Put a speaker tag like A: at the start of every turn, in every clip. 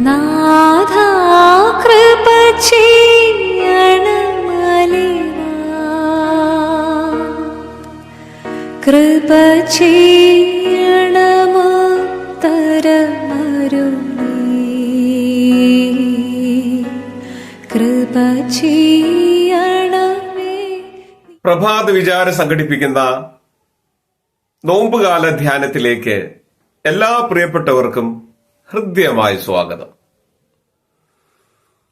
A: നാഥാ കൃപ
B: പ്രഭാത വിചാരം സംഘടിപ്പിക്കുന്ന നോമ്പുകാല ധ്യാനത്തിലേക്ക് എല്ലാ പ്രിയപ്പെട്ടവർക്കും ഹൃദ്യമായ സ്വാഗതം.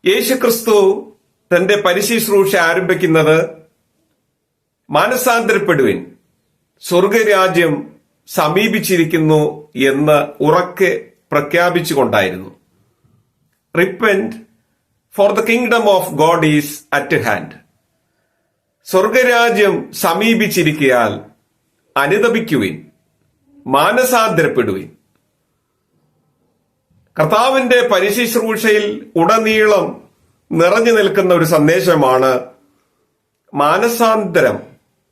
B: യേശുക്രിസ്തു തന്റെ പരിശുശ്രൂഷ ആരംഭിക്കുന്നത് മാനസാന്തരപ്പെടുവിൻ. സ്വർഗരാജ്യം സമീപിച്ചിരിക്കുന്നു എന്ന് ഉറക്കെ പ്രഖ്യാപിച്ചുകൊണ്ടായിരുന്നു. Repent for the kingdom of God is at hand സ്വർഗരാജ്യം സമീപിച്ചിരിക്കയാൽ അനുദപിക്കുവിൻ. മാനസാന്തരപ്പെടുവിൻ. കർത്താവിന്റെ പരിശുശ്രൂഷയിൽ ഉടനീളം നിറഞ്ഞു നിൽക്കുന്ന ഒരു സന്ദേശമാണ് മാനസാന്തരം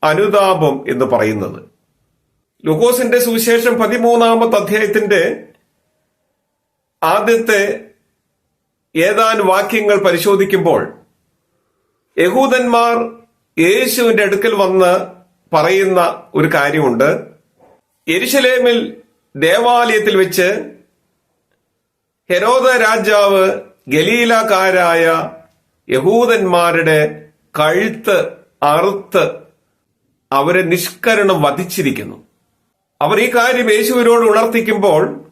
B: അനുതാപം എന്ന് പറയുന്നത്. ലുക്കോസിന്റെ സുവിശേഷം പതിമൂന്നാമത്തെ അധ്യായത്തിന്റെ ആദ്യത്തെ ഏതാനും വാക്യങ്ങൾ പരിശോധിക്കുമ്പോൾ യഹൂദന്മാർ യേശുവിന്റെ അടുക്കൽ വന്ന് പറയുന്ന ഒരു കാര്യമുണ്ട്. എരിശലേമിൽ ദേവാലയത്തിൽ വെച്ച് ഹെരോദ രാജാവ് ഗലീലക്കാരായ യഹൂദന്മാരുടെ കഴുത്ത് അറുത്ത് അവരെ നിഷ്കരണം വധിച്ചിരിക്കുന്നു. അവർ ഈ കാര്യം യേശുവിനോട് ഉണർത്തിക്കുമ്പോൾ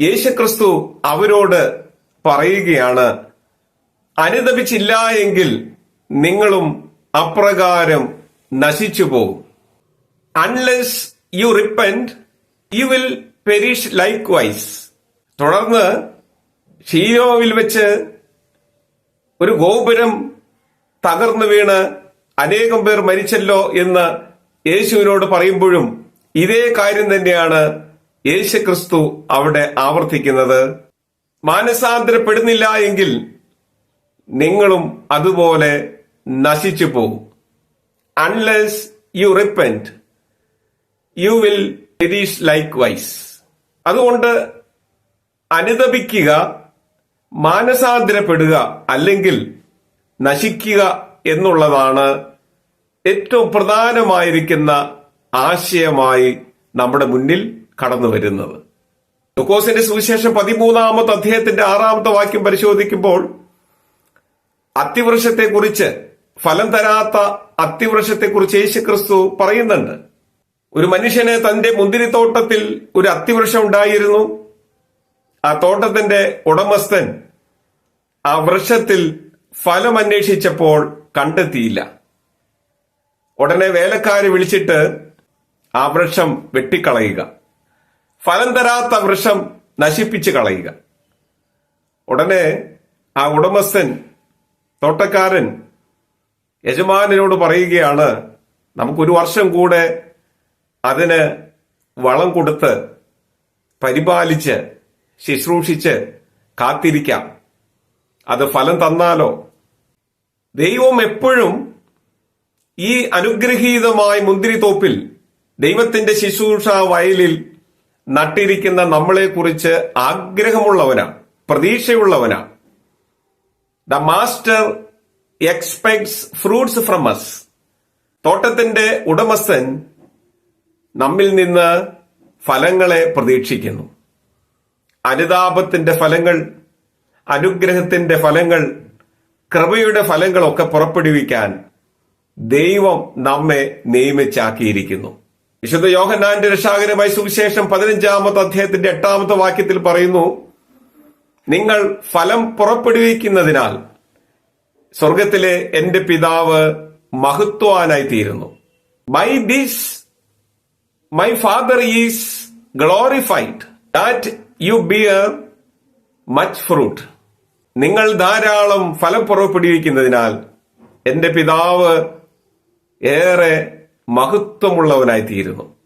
B: യേശുക്രിസ്തു അവരോട് പറയുകയാണ് അനുദപിച്ചില്ല എങ്കിൽ നിങ്ങളും അപ്രകാരം നശിച്ചു പോകും. Unless you repent you will perish likewise തുടർന്ന് ഷീലോവിൽ വെച്ച് ഒരു ഗോപുരം തകർന്നു വീണ് അനേകം പേർ മരിച്ചല്ലോ എന്ന് യേശുവിനോട് പറയുമ്പോഴും ഇതേ കാര്യം തന്നെയാണ് യേശു ക്രിസ്തു അവിടെ ആവർത്തിക്കുന്നത്. മാനസാന്തരപ്പെടുന്നില്ല എങ്കിൽ നിങ്ങളും അതുപോലെ നശിച്ചു പോകും. Unless you repent you will likewise അതുകൊണ്ട് അനുദപിക്കുക മാനസാന്തരപ്പെടുക അല്ലെങ്കിൽ നശിക്കുക എന്നുള്ളതാണ് ഏറ്റവും പ്രധാനമായിരിക്കുന്ന ആശയമായി നമ്മുടെ മുന്നിൽ കടന്നു വരുന്നത്. ലുക്കോസിന്റെ സുവിശേഷം പതിമൂന്നാമത്തെ അദ്ദേഹത്തിന്റെ ആറാമത്തെ വാക്യം പരിശോധിക്കുമ്പോൾ അത്തിവൃക്ഷത്തെക്കുറിച്ച് ഫലം തരാത്ത അത്തിവൃക്ഷത്തെക്കുറിച്ച് യേശു ക്രിസ്തു പറയുന്നുണ്ട്. ഒരു മനുഷ്യന് തന്റെ മുന്തിരിത്തോട്ടത്തിൽ ഒരു അത്തിവൃക്ഷം ഉണ്ടായിരുന്നു. ആ തോട്ടത്തിന്റെ ഉടമസ്ഥൻ ആ വൃക്ഷത്തിൽ ഫലം അന്വേഷിച്ചപ്പോൾ കണ്ടെത്തിയില്ല. ഉടനെ വേലക്കാരെ വിളിച്ചിട്ട് ആ വൃക്ഷം വെട്ടിക്കളയുക. ഫലം തരാത്ത വൃക്ഷം നശിപ്പിച്ച് കളയുക. ഉടനെ ആ ഉടമസ്ഥൻ തോട്ടക്കാരൻ യജമാനോട് പറയുകയാണ് നമുക്കൊരു വർഷം കൂടെ അതിന് വളം കൊടുത്ത് പരിപാലിച്ച് ശുശ്രൂഷിച്ച് കാത്തിരിക്കാം. അത് ഫലം തന്നാലോ? ദൈവം എപ്പോഴും ഈ അനുഗ്രഹീതമായ മുന്തിരിത്തോപ്പിൽ ദൈവത്തിന്റെ ശുശ്രൂഷ വയലിൽ നട്ടിരിക്കുന്ന നമ്മളെക്കുറിച്ച് ആഗ്രഹമുള്ളവനാ പ്രതീക്ഷയുള്ളവനാ. The master expects fruits from us തോട്ടത്തിന്റെ ഉടമസ്ഥൻ നമ്മിൽ നിന്ന് ഫലങ്ങളെ പ്രതീക്ഷിക്കുന്നു. അനുതാപത്തിന്റെ ഫലങ്ങൾ അനുഗ്രഹത്തിന്റെ ഫലങ്ങൾ കൃപയുടെ ഫലങ്ങളൊക്കെ പുറപ്പെടുവിക്കാൻ ദൈവം നമ്മെ നിയമിച്ചാക്കിയിരിക്കുന്നു. വിശുദ്ധ യോഹന്നാന്റെ രക്ഷാകരമായ സുവിശേഷം പതിനഞ്ചാമത്തെ അധ്യായത്തിന്റെ എട്ടാമത്തെ വാക്യത്തിൽ പറയുന്നു നിങ്ങൾ ഫലം പുറപ്പെടുവിക്കുന്നതിനാൽ സ്വർഗത്തിലെ എന്റെ പിതാവ് മഹത്വാനായി തീരുന്നു. By this my father is glorified that you bear much fruit നിങ്ങൾ ധാരാളം ഫലം പുറപ്പെടുവിക്കുന്നതിനാൽ എന്റെ പിതാവ് ഏറെ മഹത്വമുള്ളവനായി തീരുന്നു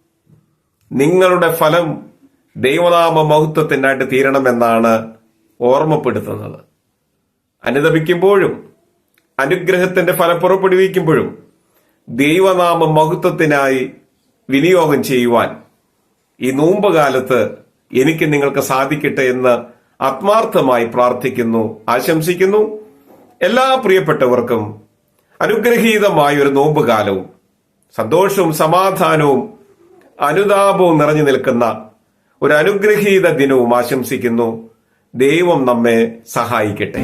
B: നിങ്ങളുടെ ഫലം ദൈവനാമ മഹത്വത്തിനായിട്ട് തീരണമെന്നാണ് ഓർമ്മപ്പെടുത്തുന്നത്. അനുദപിക്കുമ്പോഴും അനുഗ്രഹത്തിന്റെ ഫലം പുറപ്പെടുവിക്കുമ്പോഴും ദൈവനാമ മഹത്വത്തിനായി വിനിയോഗം ചെയ്യുവാൻ ഈ നോമ്പ് കാലത്ത് എനിക്ക് നിങ്ങൾക്ക് സാധിക്കട്ടെ എന്ന് ആത്മാർത്ഥമായി പ്രാർത്ഥിക്കുന്നു ആശംസിക്കുന്നു. എല്ലാ പ്രിയപ്പെട്ടവർക്കും അനുഗ്രഹീതമായ ഒരു നോമ്പുകാലവും സന്തോഷവും സമാധാനവും അനുതാപവും നിറഞ്ഞു നിൽക്കുന്ന ഒരു അനുഗ്രഹീത ദിനവും ആശംസിക്കുന്നു. ദൈവം നമ്മെ സഹായിക്കട്ടെ.